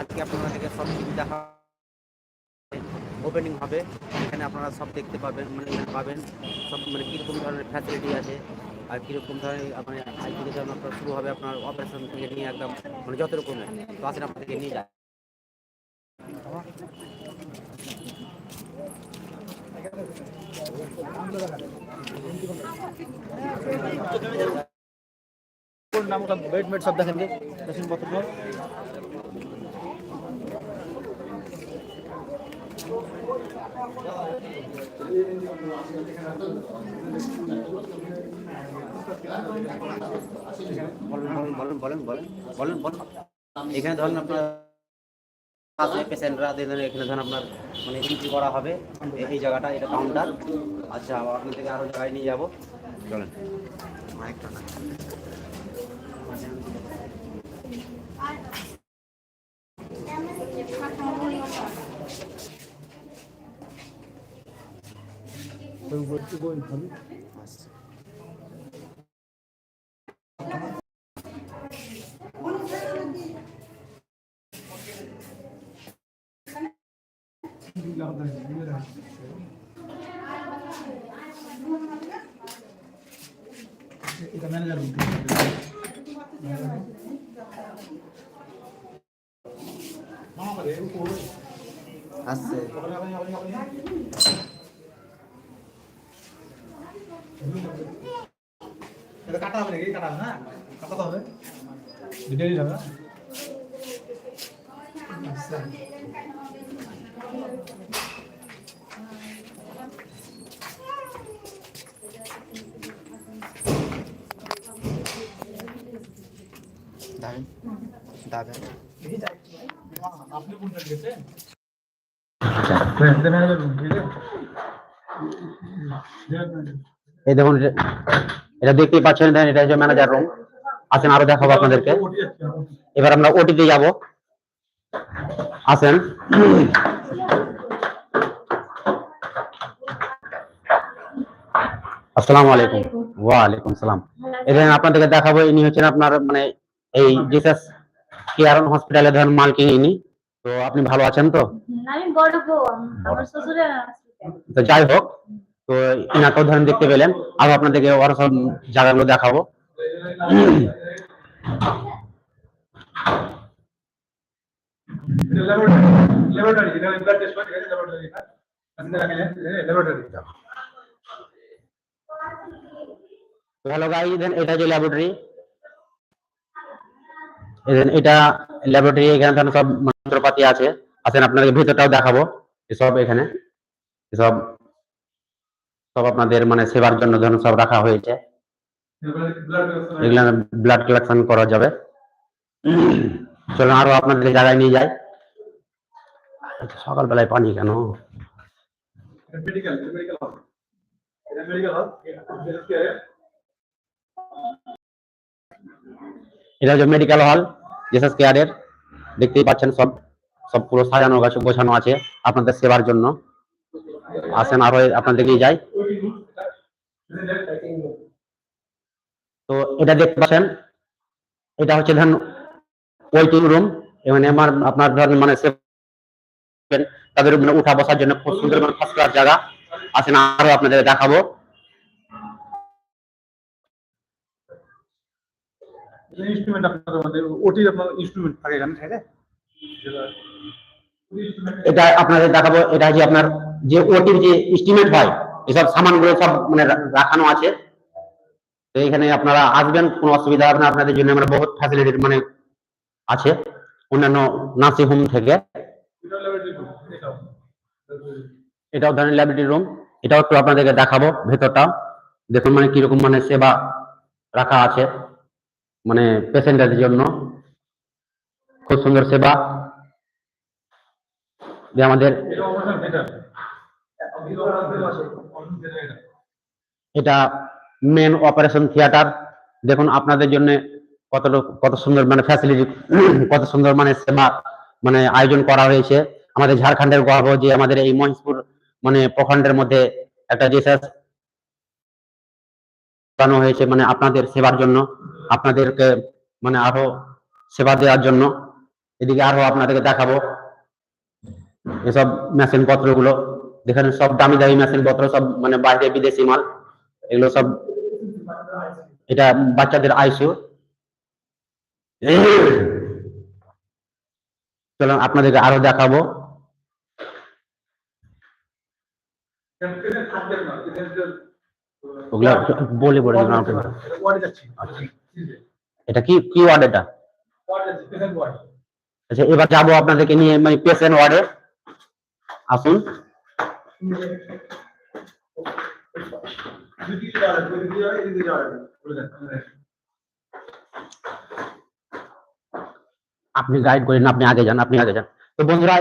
আজকে আপনাদেরকে সব সুবিধা ওপেনিং হবে। এখানে আপনারা সব দেখতে পাবেন মানে পাবেন। সব মানে কীরকম ধরনের ফ্যাসিলিটি আছে আর কীরকম ধরনের মানে আজ থেকে আপনার শুরু হবে আপনার অপারেশন থেকে নিয়ে একদম মানে যত রকমের তো আসেন আপনাদেরকে নিয়ে যায় নাম সব দেখেন কত বলেন বলেন বলেন বলেন বলেন বলেন বলেন এখানে ধরেন আপনার আছে পেশেন্টরা এখানে ধরেন আপনার মানে এন্ট্রি করা হবে এই জায়গাটা এটা কাউন্টার আচ্ছা আবার আপনার থেকে আরও জায়গায় নিয়ে যাব। চলেন। মাইকটা না। 얼굴 뜨고 있는 봤어. TV가 다 유명하셨어요. 이거 매니저로 하세요. এটা কাটা হবে নাকি? কাটা হবে না? কাটা হবে? ডিটেইল হবে দাবেন দাবেন আপনি কোনটা দিয়েছেন ম্যানেজার এই দেখুন এটা- দেখতেই পাচ্ছেন দেখেন এটা হচ্ছে ম্যানেজার রুম আসেন আরও দেখাবো আপনাদেরকে। এবার আমরা ওটিতে যাব। আসেন। আসসালামু আলাইকুম। ওয়ালাইকুম সালাম। এখানে আপনাদেরকে দেখাবো ইনি হচ্ছেন আপনার মানে এই জিসাস কেয়ার হসপিটালে ধরেন মালকিন ইনি। তো আপনি ভালো আছেন তো? আমি বড় বউ আমার শ্বশুরের তো যাই হোক তো ইনাকেও ধরেন দেখতে পেলেন, আরও আপনাদেরকে আরও সব জায়গাগুলো দেখাবো। এটা ল্যাবরেটরি এটা ল্যাবরেটরি এখানে সব আছে। আসেন আপনাদের ভেতরটাও দেখাবো, এসব এখানে, এসব সব আপনাদের মানে সেবার জন্য ধরুন সব রাখা হয়েছে। ব্লাড কালেকশন করা যাবে। চলুন আরও আপনাদের জায়গায় নিয়ে যাই। আচ্ছা, সকালবেলায় পানি কেন? এটা হচ্ছে মেডিকেল হল জেসাস কেয়ারের দেখতেই পাচ্ছেন সব সব পুরো সাজানো গাছ গোছানো আছে আপনাদের সেবার জন্য। আসেন আরও আপনাদেরকে যাই। তো এটা দেখতে পাচ্ছেন এটা হচ্ছে ধরেন ওয়েটিং রুম এবং আমার আপনার ধরেন মানে তাদের মানে উঠা বসার জন্য খুব সুন্দর মানে ফার্স্ট ক্লাস জায়গা আসেন আরও আপনাদের দেখাবো। ইনস্ট্রুমেন্ট আপনাদের মধ্যে ওটি আপনার ইনস্ট্রুমেন্ট থাকে এখানে থাকে এটা আপনাদের দেখাবো এটা যে আপনার যে ওটির যে এস্টিমেট হয় এসব সামানগুলো সব মানে রাখানো আছে। তো এখানে আপনারা আসবেন, কোনো অসুবিধা হবে না। আপনাদের জন্য আমরা বহুত ফ্যাসিলিটি মানে আছে। অন্যান্য নার্সিং হোম থেকে। এটাও ধরেন ল্যাবরেটরি রুম এটাও একটু আপনাদেরকে দেখাবো ভেতরটা। দেখুন মানে কীরকম মানে সেবা রাখা আছে মানে পেশেন্টদের জন্য। খুব সুন্দর সেবা। যে আমাদের এটা মেন অপারেশন থিয়েটার দেখুন, আপনাদের জন্য কত কত সুন্দর মানে ফ্যাসিলিটি কত সুন্দর মানে সেবা মানে আয়োজন করা হয়েছে। আমাদের ঝাড়খণ্ডের গর্ব যে আমাদের এই মহেশপুর মানে প্রখণ্ডের মধ্যে একটা বানানো হয়েছে মানে আপনাদের সেবার জন্য, আপনাদেরকে মানে আরও সেবা দেওয়ার জন্য। এদিকে আরও আপনাদেরকে দেখাবো এসব মেশিন পত্রগুলো যেখানে সব দামি দামি মেশিন পত্র সব মানে বাইরে বিদেশি মাল। এগুলো সব এটা বাচ্চাদের আইসিউ চলুন আপনাদেরকে আরও দেখাবো। ওগুলা বলে বলে এটা কি কি ওয়ার্ড এটা? আচ্ছা এবার যাব আপনাদেরকে নিয়ে মানে পেশেন্ট ওয়ার্ডে আসুন। আপনি গাইড করেন, আপনি আগে যান, আপনি আগে যান। তো বন্ধুরা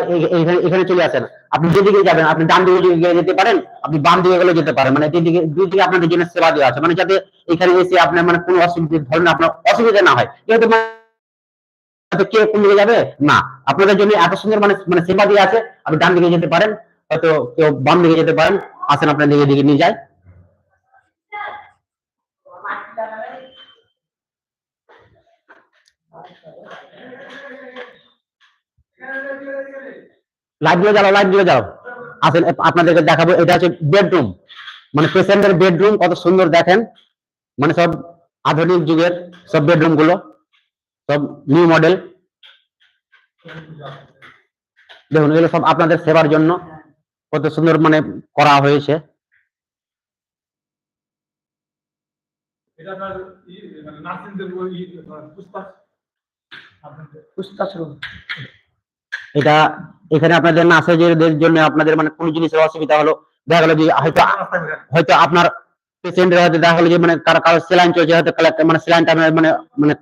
এখানে চলে আসেন। আপনি যেদিকে যাবেন, আপনি ডান দিকে গিয়ে যেতে পারেন, আপনি বাম দিকে গেলে যেতে পারেন। মানে দুই দিকে আপনাদের জন্য সেবা দেওয়া আছে। মানে যাতে এখানে এসে আপনার মানে কোনো অসুবিধা ধরেন আপনার অসুবিধা না হয়। যেহেতু কে কোন দিকে যাবে? না। আপনাদের জন্য এত সুন্দর মানে মানে সেবা দেওয়া আছে। আপনি ডান দিকে যেতে পারেন। হয়তো কেউ বাম দিকে যেতে পারেন। আসেন আপনার দিকে দিকে নিয়ে যায়। লাইট দিয়ে যাও লাইট দিয়ে যাও। আসেন আপনাদেরকে দেখাবো, এটা হচ্ছে বেডরুম মানে পেশেন্টের বেডরুম কত সুন্দর দেখেন। মানে সব আধুনিক যুগের সব বেডরুমগুলো, সব নিউ মডেল দেখুন, এগুলো সব আপনাদের সেবার জন্য, কত সুন্দর মানে করা হয়েছে। এটা এটা এখানে আপনাদের জন্য আপনাদের মানে কোনো জিনিসের অসুবিধা হলো দেখা গেলো যে হয়তো হয়তো আপনার পেশেন্টের হয়তো দেখা গেলো যে মানে কারও কারও চলছে হয়তো মানে মানে মানে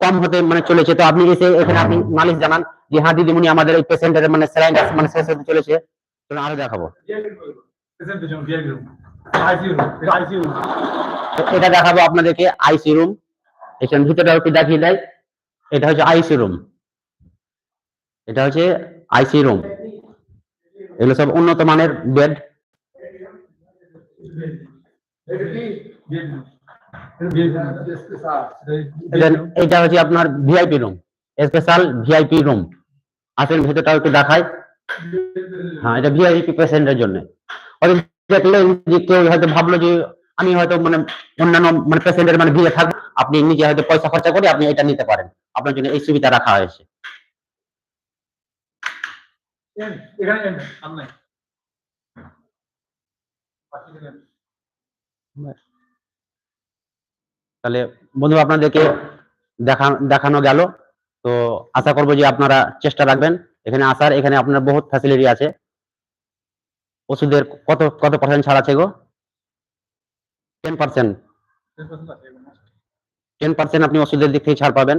কম হতে মানে চলেছে। তো আপনি এসে এখানে আপনি মালিশ জানান যে হ্যাঁ দিদিমণি আমাদের এই পেশেন্টের মানে মানে শেষ হতে চলেছে। চলুন আরও দেখাবো। এটা তো এটা দেখাবো আপনাদেরকে আইসি রুম এখানে ভিতরে একটু দেখিয়ে দেয়। এটা হচ্ছে আইসি রুম এটা হচ্ছে আইসি রুম এগুলো সব উন্নত মানের বেড এটা হচ্ছে আপনার VIP room special VIP room আসেন ভেতরটা একটু দেখাই। হ্যাঁ এটা ভিআইপি পেশেন্টের জন্য। দেখলে যে কেউ হয়তো ভাবলো যে আমি হয়তো মানে অন্যান্য মানে পেশেন্টের মানে ভিড়ে থাকব। আপনি নিজে হয়তো পয়সা খরচা করে আপনি এটা নিতে পারেন। আপনার জন্য এই সুবিধা রাখা হয়েছে। তাহলে বন্ধু আপনাদেরকে দেখা দেখানো গেল। তো আশা করব যে আপনারা চেষ্টা রাখবেন। এখানে আসার এখানে আপনার বহুত ফ্যাসিলিটি আছে। ওষুধের কত কত পার্সেন্ট ছাড় আছে গো? টেন পার্সেন্ট টেন পার্সেন্ট আপনি ওষুধের দিক থেকে ছাড় পাবেন।